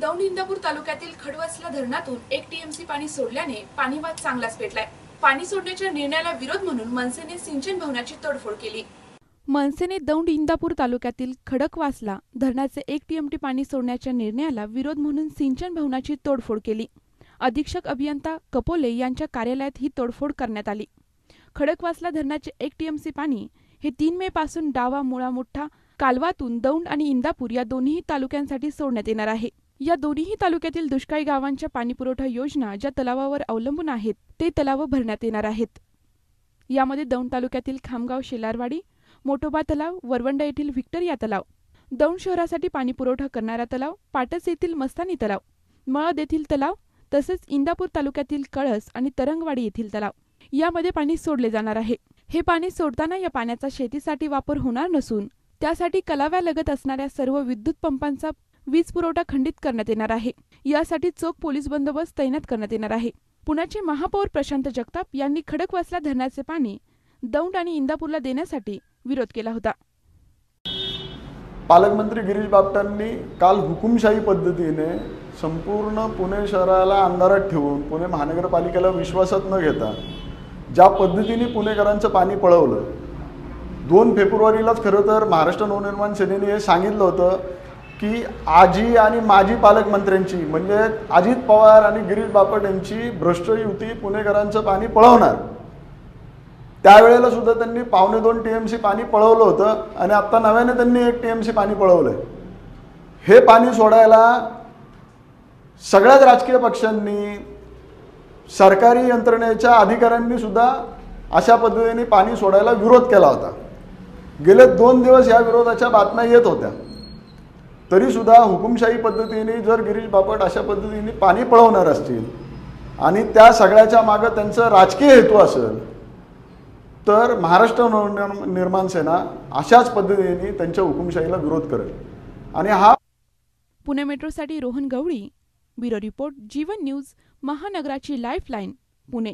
दौंड इंदापूर तालुक्यातील खडवसला धरणातून एक टीएमसी पाणी सोडल्याने पाणीवाद चांगलाच पेटलाय. पाणी सोडण्याच्या निर्णयाला विरोध म्हणून मनसेने सिंचन भवनाची तोडफोड केली. मनसेने दौंड इंदापूर तालुक्यातील खडकवासला धरणाचे एक टीएमटी पाणी सोडण्याच्या निर्णयाला विरोध म्हणून सिंचन भवनाची तोडफोड केली. अधीक्षक अभियंता कपोले यांच्या कार्यालयात ही तोडफोड करण्यात आली. खडकवासला धरणाचे एक टीएमसी पाणी हे तीन मे पासून डावा मुळा मोठा कालवातून दौंड आणि इंदापूर या दोन्ही तालुक्यांसाठी सोडण्यात येणार आहे. या दोन्ही तालुक्यातील दुष्काळी गावांच्या पाणीपुरवठा योजना ज्या तलावावर अवलंबून आहेत ते तलाव भरण्यात येणार आहेत. यामध्ये दौंड तालुक्यातील खामगाव शेलारवाडी मोठोबा तलाव वरवंडा येथील व्हिक्टोरिया तलाव दौंड शहरासाठी पाणीपुरवठा करणारा तलाव पाटस येथील मस्तानी तलाव मळद येथील तलाव तसेच इंदापूर तालुक्यातील कळस आणि तरंगवाडी येथील तलाव. यामध्ये पाणी सोडले जाणार आहे. हे पाणी सोडताना या पाण्याचा शेतीसाठी वापर होणार नसून त्यासाठी कलाव्यालगत असणाऱ्या सर्व विद्युत पंपांचा वीज पुरवठा खंडित करण्यात येणार आहे. यासाठी चोख पोलीस बंदोबस्त तैनात करण्यात येणार आहे. पुण्याचे महापौर प्रशांत जगताप यांनी खडकवासला धरणाचे पाणी दौंड आणि इंदापूरला देण्यासाठी विरोध केला होता. पालकमंत्री गिरीश बापटांनी काल हुकुमशाही पद्धतीने संपूर्ण पुणे शहराला अंधारात ठेवून पुणे महानगरपालिकेला विश्वासात न घेता ज्या पद्धतीने पुणेकरांचं पाणी पळवलं दोन फेब्रुवारीलाच खरं तर महाराष्ट्र नवनिर्माण सेनेने हे सांगितलं होतं की आजी आणि माजी पालकमंत्र्यांची म्हणजे अजित पवार आणि गिरीश बापट यांची भ्रष्ट युती पुणेकरांचं पाणी पळवणार. त्यावेळेला सुद्धा त्यांनी पावणे दोन टी एम सी पाणी पळवलं होतं आणि आत्ता नव्याने त्यांनी एक टी एम सी पाणी पळवलंय. हे पाणी सोडायला सगळ्याच राजकीय पक्षांनी सरकारी यंत्रणेच्या अधिकाऱ्यांनी सुद्धा अशा पद्धतीने पाणी सोडायला विरोध केला होता. गेले दोन दिवस या विरोधाच्या बातम्या येत होत्या. तरी सुद्धा हुकुमशाही पद्धतीने जर गिरीश बापट अशा पद्धतीने पाणी पळवणार असतील आणि त्या सगळ्याच्या मागं त्यांचं राजकीय हेतू असेल तर महाराष्ट्र निर्माण सेना अशाच पद्धतीने त्यांच्या हुकुमशाहीला विरोध करेल. आणि हा Pune मेट्रोसाठी Rohan Gawali bureau report Jeevan news महानगराची lifeline Pune.